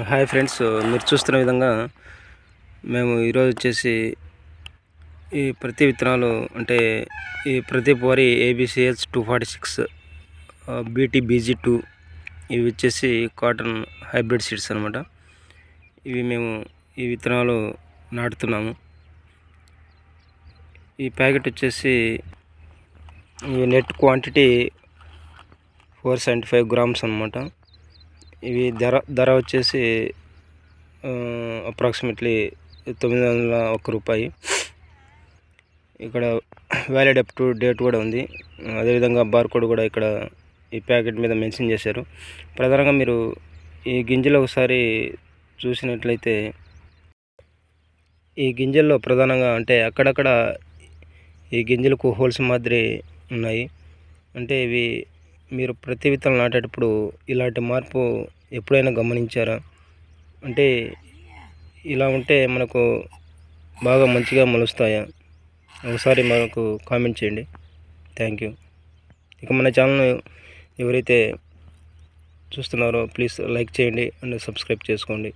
Hi friends మీరు చూస్తున్న విధంగా మేము ఈరోజు వచ్చేసి ఈ ప్రతి విత్తనాలు అంటే ఈ ప్రతి వరి ABCH two forty six BT BG two ఇవి వచ్చేసి కాటన్ హైబ్రిడ్ సీడ్స్ అనమాట ఇవి మేము ఈ విత్తనాలు నాటుతున్నాము. ఈ ప్యాకెట్ వచ్చేసి ఈ net quantity four seventy five grams అనమాట ఇవి ధర ధర వచ్చేసి అప్రాక్సిమేట్లీ తొమ్మిది వందల ఒక్క రూపాయి. ఇక్కడ వ్యాలిడ్ అప్ టు డేట్ కూడా ఉంది. అదేవిధంగా బార్కోడ్ కూడా ఇక్కడ ఈ ప్యాకెట్ మీద మెన్షన్ చేశారు. ప్రధానంగా మీరు ఈ గింజలు ఒకసారి చూసినట్లయితే ఈ గింజల్లో ప్రధానంగా అంటే అక్కడక్కడ ఈ గింజలకు హోల్స్ మాదిరి ఉన్నాయి. అంటే ఇవి మీరు ప్రతి విత్తనం నాటేటప్పుడు ఇలాంటి మార్పు ఎప్పుడైనా గమనించారా? అంటే ఇలా ఉంటే మనకు బాగా మంచిగా మొలుస్తాయా? ఒకసారి మనకు కామెంట్ చేయండి. Thank you. ఇక మన ఛానల్ ఎవరైతే చూస్తున్నారో ప్లీజ్ లైక్ చేయండి అండ్ సబ్స్క్రైబ్ చేసుకోండి.